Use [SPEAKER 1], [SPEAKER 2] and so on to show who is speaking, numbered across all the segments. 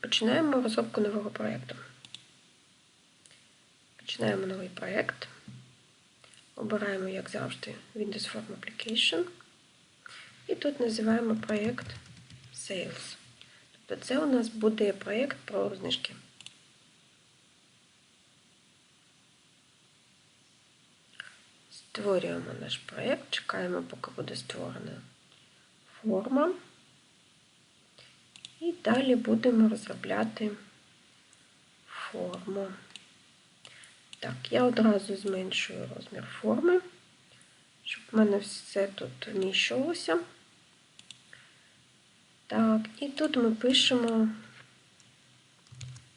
[SPEAKER 1] починаємо розробку нового проєкту. Починаємо новий проєкт. Обираємо, як завжди, Windows Form Application. І тут називаємо проєкт Sales. Тобто це у нас буде проєкт про знижки. Створюємо наш проєкт, чекаємо, поки буде створена форма. І далі будемо розробляти форму. Так, я одразу зменшую розмір форми, щоб в мене все тут вміщувалося. Так, і тут ми пишемо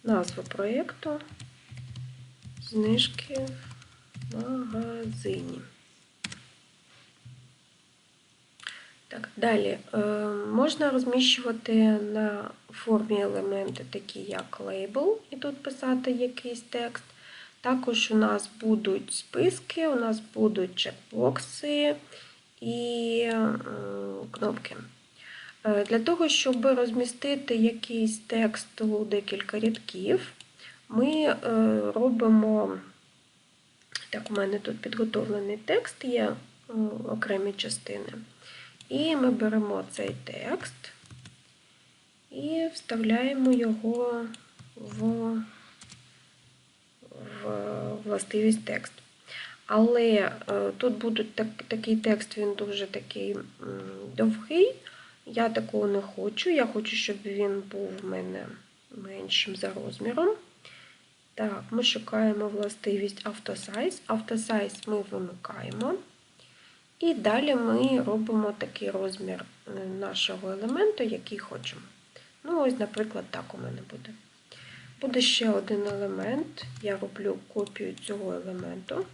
[SPEAKER 1] назву проєкту знижки в магазині. Так, Далі е, можна розміщувати на формі елементи, такі як лейбл, і тут писати якийсь текст. Також у нас будуть списки, у нас будуть чекбокси і е, кнопки. Е, для того, щоб розмістити якийсь текст у декілька рядків, ми робимо, так, у мене тут підготовлений текст, є окремі частини. І ми беремо цей текст і вставляємо його в, в властивість текст. Але е, тут буде так, такий текст, він дуже такий довгий. Я такого не хочу. Я хочу, щоб він був в мене меншим за розміром. Так, ми шукаємо властивість автосайз. Автосайз ми вимикаємо. І далі ми робимо такий розмір е, нашого елементу, який хочемо. Ну, ось, наприклад, так у мене буде. Буде ще один елемент. Я роблю копію цього елементу.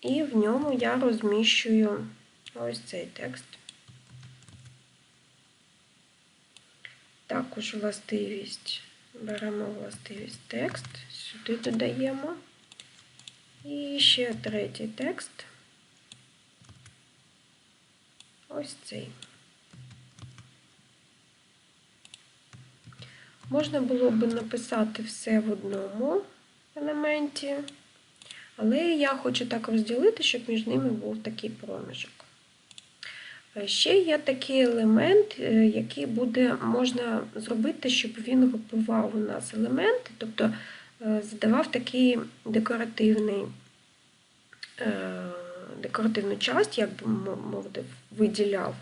[SPEAKER 1] І в ньому я розміщую ось цей текст. Також властивість. Беремо властивість текст, сюди додаємо. І ще третій текст. Ось цей. Можна було б написати все в одному елементі, але я хочу так розділити, щоб між ними був такий проміжок. Ще є такий елемент, е, який буде, можна зробити, щоб він групував у нас елементи, тобто е, задавав такий декоративний е, декоративну часть, як би мовити, виділяв,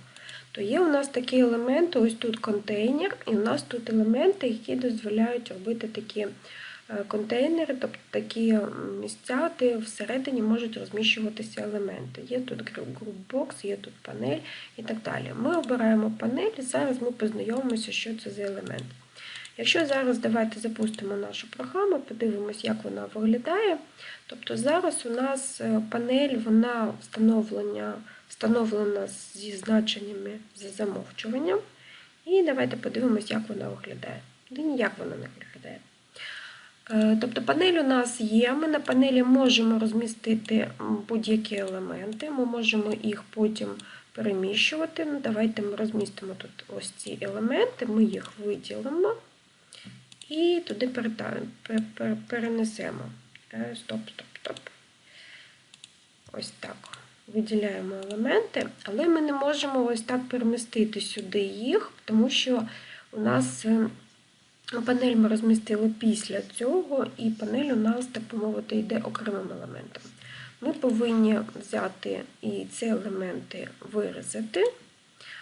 [SPEAKER 1] то є у нас такі елементи, ось тут контейнер, і у нас тут елементи, які дозволяють робити такі е, контейнери, тобто такі місця, де всередині можуть розміщуватися елементи. Є тут групбокс, є тут панель і так далі. Ми обираємо панель, і зараз ми познайомимося, що це за елемент. Якщо зараз давайте запустимо нашу програму, подивимось, як вона виглядає. Тобто зараз у нас е, панель вона встановлена, встановлена зі значеннями за замовчуванням. І давайте подивимось, як вона виглядає. І ніяк вона не виглядає. Е, тобто панель у нас є, ми на панелі можемо розмістити будь-які елементи, ми можемо їх потім переміщувати. Ну, Давайте ми розмістимо тут ось ці елементи, ми їх виділимо і туди перенесемо. Е, стоп, стоп, стоп. Ось так. Виділяємо елементи, але ми не можемо ось так перемістити сюди їх, тому що у нас е, панель ми розмістили після цього, і панель у нас, так би мовити, йде окремим елементом. Ми повинні взяти і ці елементи вирізати,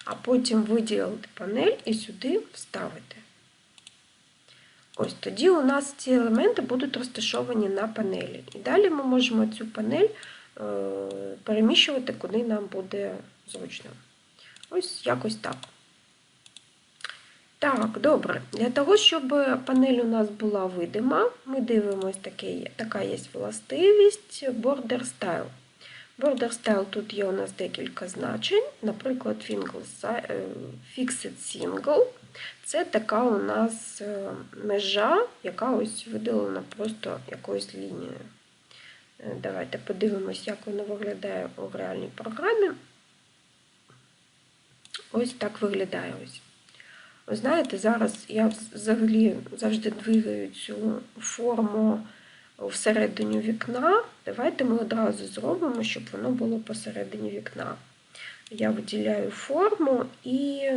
[SPEAKER 1] а потім виділити панель і сюди вставити. Ось тоді у нас ці елементи будуть розташовані на панелі. І далі ми можемо цю панель е, переміщувати, куди нам буде зручно. Ось якось так. Так, добре. Для того, щоб панель у нас була видима, ми дивимося, така є властивість Border Style. Border Style тут є у нас декілька значень, наприклад, е, Fixed Single. Це така у нас е, межа, яка ось виділена просто якоюсь лінією. Е, давайте подивимось, як воно виглядає у реальній програмі. Ось так виглядає ось. Ви знаєте, зараз я взагалі завжди двигаю цю форму всередині вікна. Давайте ми одразу зробимо, щоб воно було посередині вікна. Я виділяю форму і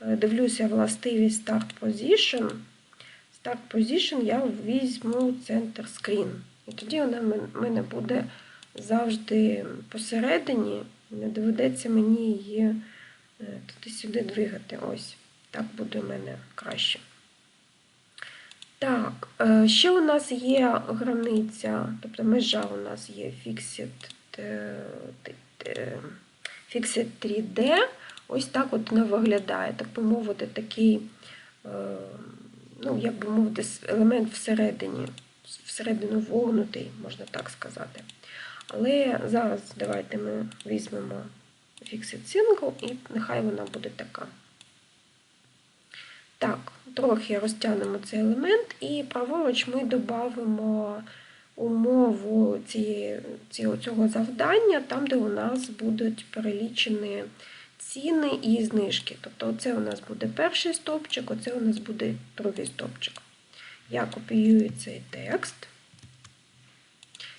[SPEAKER 1] дивлюся властивість Start Position. Start Position я візьму центр screen. І тоді вона в мене буде завжди посередині, не доведеться мені її е, туди-сюди двигати. Ось, так буде в мене краще. Так, е, ще у нас є границя, тобто межа у нас є Fixed, е, Fixed 3D. Ось так от вона виглядає, так би мовити, такий, ну, як би мовити, елемент всередині, всередину вогнутий, можна так сказати. Але зараз давайте ми візьмемо Single і нехай вона буде така. Так, трохи розтягнемо цей елемент, і праворуч ми додамо умову цього завдання, там, де у нас будуть перелічені ціни і знижки. Тобто, оце у нас буде перший стовпчик, оце у нас буде другий стовпчик. Я копіюю цей текст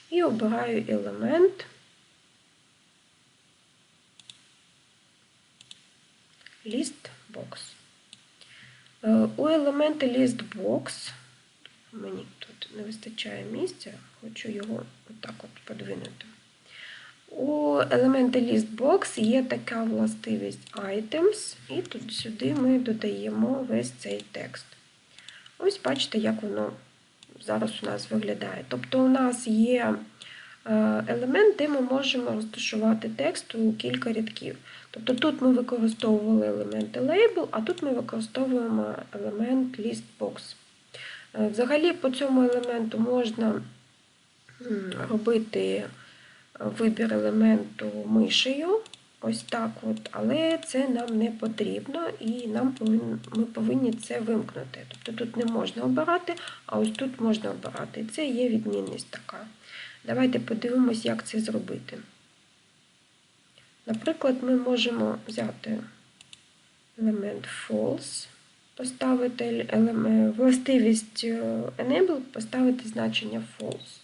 [SPEAKER 1] і обираю елемент. List box. Е, у елементи listbox, мені тут не вистачає місця, хочу його отак от подвинути. У елементи listbox є така властивість items, і тут сюди ми додаємо весь цей текст. Ось бачите, як воно зараз у нас виглядає. Тобто у нас є е, елемент, де ми можемо розташувати текст у кілька рядків. Тобто тут ми використовували елементи label, а тут ми використовуємо елемент listbox. Е, взагалі, по цьому елементу можна робити вибір елементу мишею. Ось так от, але це нам не потрібно і нам повинні, ми повинні це вимкнути. Тобто тут не можна обирати, а ось тут можна обирати. Це є відмінність така. Давайте подивимось, як це зробити. Наприклад, ми можемо взяти елемент false, поставити елемент, властивість е, enable, поставити значення false.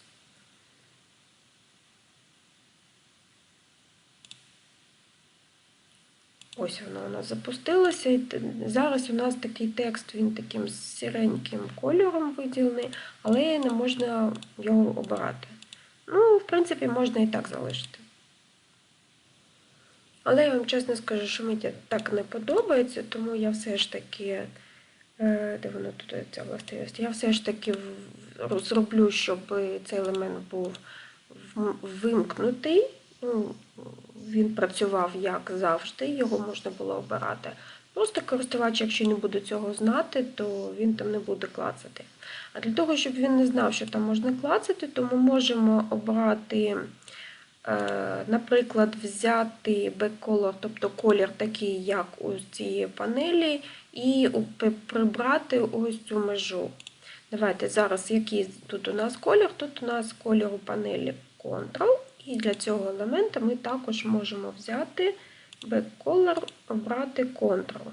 [SPEAKER 1] Ось воно у нас запустилося. І зараз у нас такий текст, він таким сіреньким кольором виділений, але не можна його обирати. Ну, в принципі, можна і так залишити. Але я вам чесно скажу, що мені так не подобається, тому я все ж таки, е, де воно тут ця властивість, я все ж таки зроблю, щоб цей елемент був вимкнутий. Він працював як завжди, його можна було обирати. Просто користувач, якщо не буде цього знати, то він там не буде клацати. А для того, щоб він не знав, що там можна клацати, то ми можемо обрати. Е, наприклад, взяти бекколор, тобто колір такий, як у цієї панелі, і прибрати ось цю межу. Давайте зараз, який тут у нас колір, тут у нас колір у панелі Ctrl, і для цього елемента ми також можемо взяти бекколор, обрати Ctrl.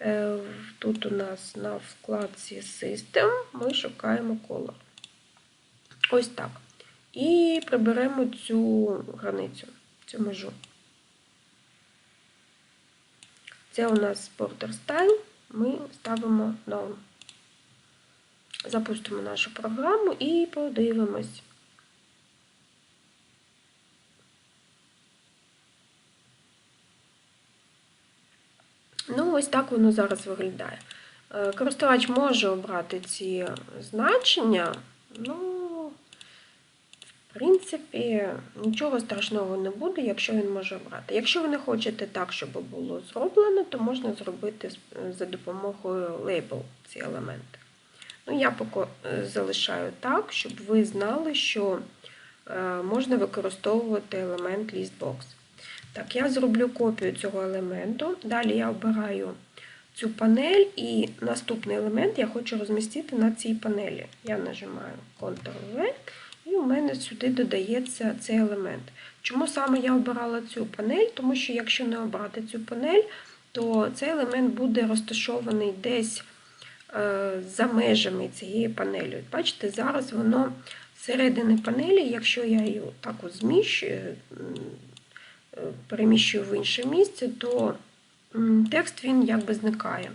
[SPEAKER 1] Е, тут у нас на вкладці System ми шукаємо колор. Ось так. І приберемо цю границю, цю межу. Це у нас Border Style, ми ставимо None. Запустимо нашу програму і подивимось. Ну, ось так воно зараз виглядає. Е, користувач може обрати ці значення, ну, в принципі, нічого страшного не буде, якщо він може обрати. Якщо ви не хочете так, щоб було зроблено, то можна зробити за допомогою лейбл ці елементи. Ну, Я поки е, залишаю так, щоб ви знали, що е, можна використовувати елемент listbox. Так, я зроблю копію цього елементу. Далі я обираю цю панель, і наступний елемент я хочу розмістити на цій панелі. Я нажимаю Ctrl-V. І у мене сюди додається цей елемент. Чому саме я обирала цю панель? Тому що якщо не обрати цю панель, то цей елемент буде розташований десь е, за межами цієї панелі. Бачите, зараз воно зсередини панелі, якщо я її так зміщую, переміщую в інше місце, то текст він якби зникає.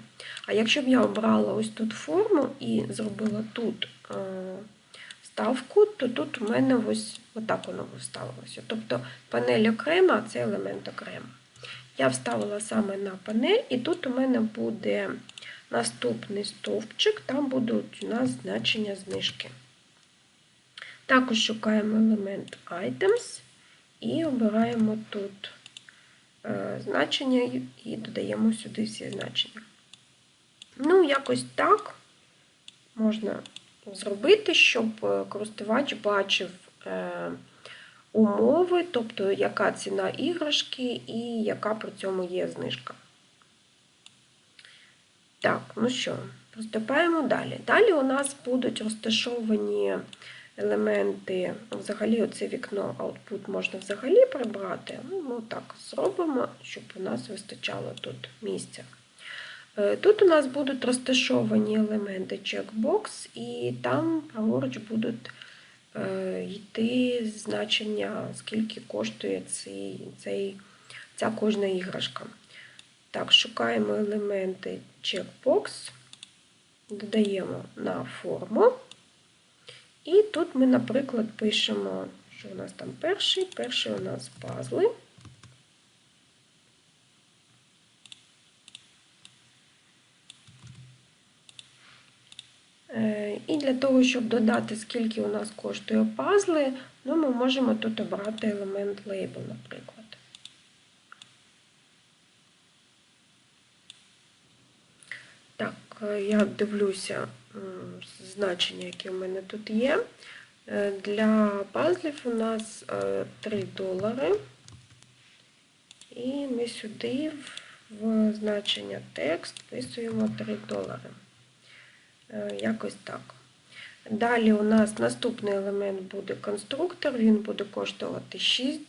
[SPEAKER 1] А якщо б я обрала ось тут форму і зробила тут е, вставку, то тут у мене ось отак воно вставилося. Тобто панель окрема, це елемент окремо. Я вставила саме на панель, і тут у мене буде наступний стовпчик, там будуть у нас значення знижки. Також шукаємо елемент Items і обираємо тут е, значення і додаємо сюди всі значення. Ну, якось так можна зробити, щоб е, користувач бачив е, умови, тобто яка ціна іграшки і яка при цьому є знижка. Так, ну що, приступаємо далі. Далі у нас будуть розташовані елементи, взагалі, оце вікно Output можна взагалі прибрати. Ну, так зробимо, щоб у нас вистачало тут місця. Е, тут у нас будуть розташовані елементи checkbox, і там праворуч будуть е, йти значення, скільки коштує цей, цей, ця кожна іграшка. Так, шукаємо елементи checkbox, додаємо на форму. І тут ми, наприклад, пишемо, що у нас там перший, перший у нас пазли. Е, і для того, щоб додати, скільки у нас коштує пазли, ну, ми можемо тут обрати елемент лейбл, наприклад. Так, е, я дивлюся значення, які у мене тут є. Е, для пазлів у нас 3 долари. І ми сюди в значення текст вписуємо 3 долари. Е, якось так. Далі у нас наступний елемент буде конструктор, він буде коштувати 6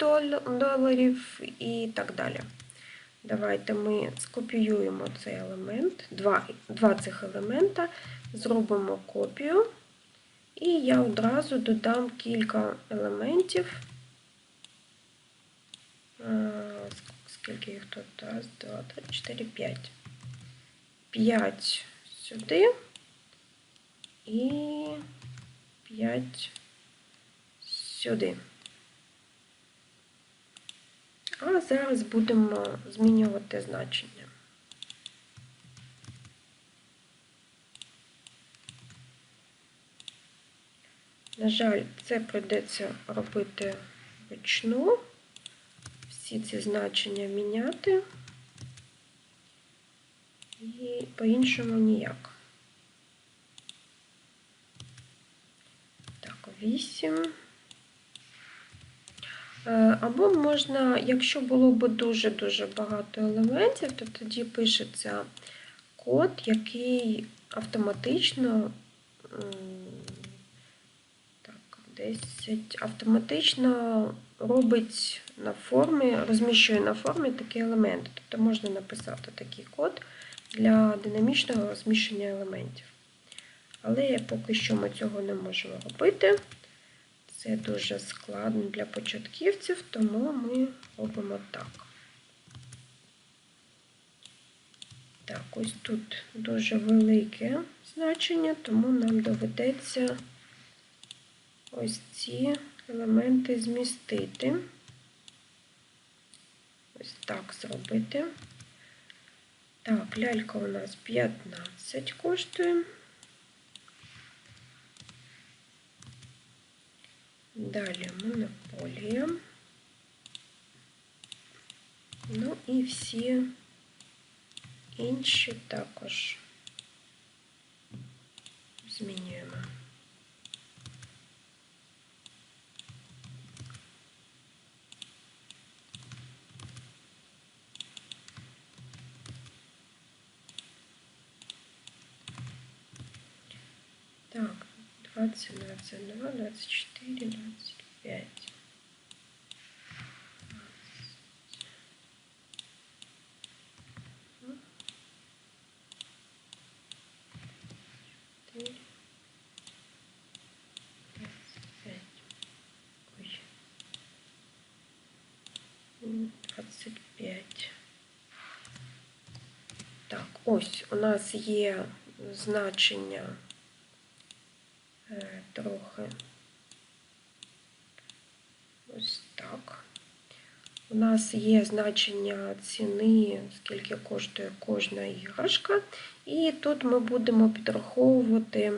[SPEAKER 1] доларів і так далі. Давайте ми скопіюємо цей елемент, два, два цих елемента, зробимо копію, і я одразу додам кілька елементів. Скільки їх тут? Раз, два, три, чотири, п'ять. П'ять сюди і 5 сюди. А зараз будемо змінювати значення. На жаль, це прийдеться робити вручну, всі ці значення міняти і по-іншому ніяк. Так, 8. Е, або можна, якщо було б дуже-дуже багато елементів, то тоді пишеться код, який автоматично 10, автоматично робить на формі, розміщує на формі такі елементи. Тобто можна написати такий код для динамічного розміщення елементів. Але поки що ми цього не можемо робити. Це дуже складно для початківців, тому ми робимо так. Так, ось тут дуже велике значення, тому нам доведеться ось ці елементи змістити. Ось так зробити. Так, лялька у нас 15 коштує. Далі монополія. Ну і всі інші також змінюємо. 20, 22, 24, 25. 24, 25. Ой. 25. Так, ось у нас є значення. Нас є значення ціни, скільки коштує кожна іграшка, і тут ми будемо підраховувати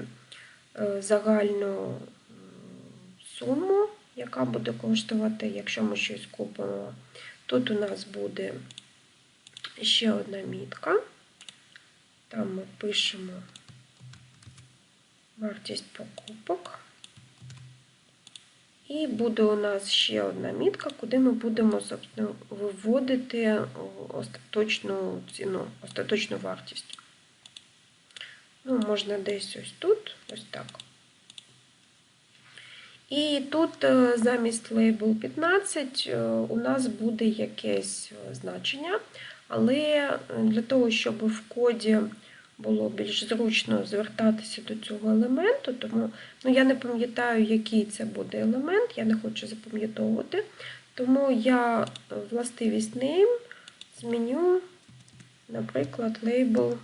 [SPEAKER 1] е, загальну суму, яка буде коштувати, якщо ми щось купимо. Тут у нас буде ще одна мітка. Там ми пишемо вартість покупок. І буде у нас ще одна мітка, куди ми будемо собственно, виводити остаточну ціну, остаточну вартість. Ну, можна десь ось тут, ось так. І тут е, замість лейбл 15 е, у нас буде якесь е, значення, але для того, щоб в коді було більш зручно звертатися до цього елементу, тому ну, я не пам'ятаю, який це буде елемент, я не хочу запам'ятовувати. Тому я властивість name зміню, наприклад, лейбл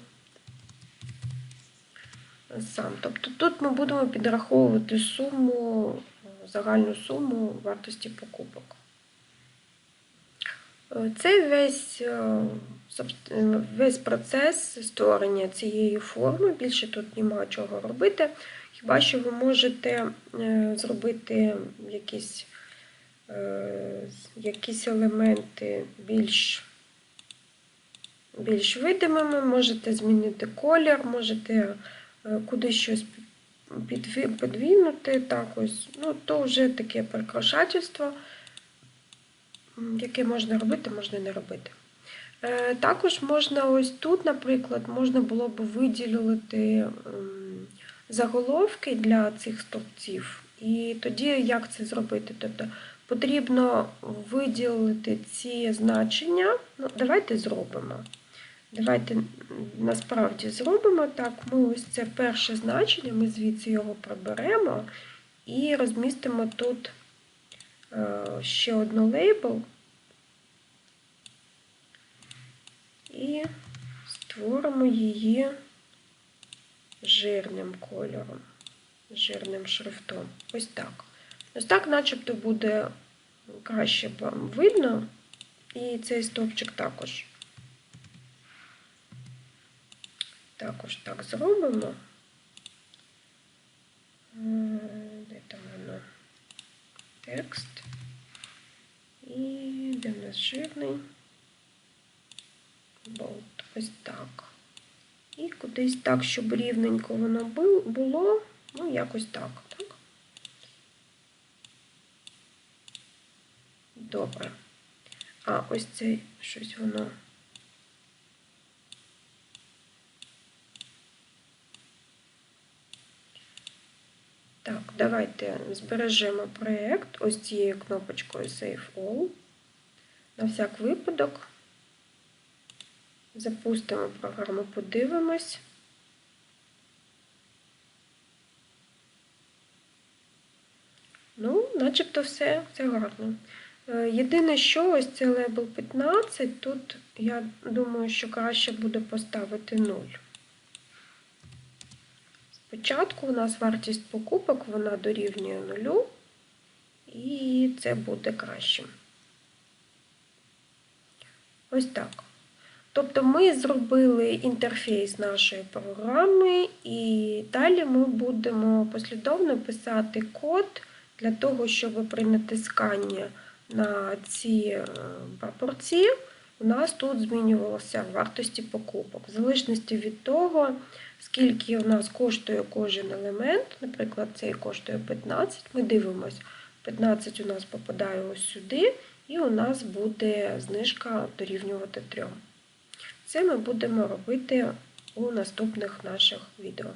[SPEAKER 1] сам. Тобто тут ми будемо підраховувати суму, загальну суму вартості покупок. Цей весь весь процес створення цієї форми, більше тут нема чого робити. Хіба що ви можете зробити якісь якісь елементи більш більш видимими, можете змінити колір, можете кудись щось підвінути, так ось. Ну, то вже таке прикрашательство яке можна робити, можна не робити. Е, також можна ось тут, наприклад, можна було б виділити заголовки для цих стовпців. І тоді як це зробити? Тобто потрібно виділити ці значення. Ну, Давайте зробимо. Давайте насправді зробимо так. Ми ось це перше значення, ми звідси його приберемо і розмістимо тут Е, ще одну лейбл і створимо її жирним кольором, жирним шрифтом. Ось так. Ось так, начебто, буде краще вам видно, і цей стовпчик також. Також так зробимо. Де там воно? Текст. І де в нас жирний болт. Ось так. І кудись так, щоб рівненько воно було, ну, якось так. так? Добре. А, ось це щось воно. Так, давайте збережемо проєкт ось цією кнопочкою Save All. На всяк випадок. Запустимо програму, подивимось. Ну, начебто все, все гарно. Е, єдине, що ось це лейбл 15, тут я думаю, що краще буде поставити 0. Спочатку у нас вартість покупок вона дорівнює нулю, і це буде кращим. Ось так. Тобто ми зробили інтерфейс нашої програми, і далі ми будемо послідовно писати код для того, щоб при натисканні на ці е, пропорції у нас тут змінювалося вартості покупок. В залежності від того, скільки у нас коштує кожен елемент, наприклад, цей коштує 15, ми дивимося, 15 у нас попадає ось сюди, і у нас буде знижка дорівнювати 3. Це ми будемо робити у наступних наших відео.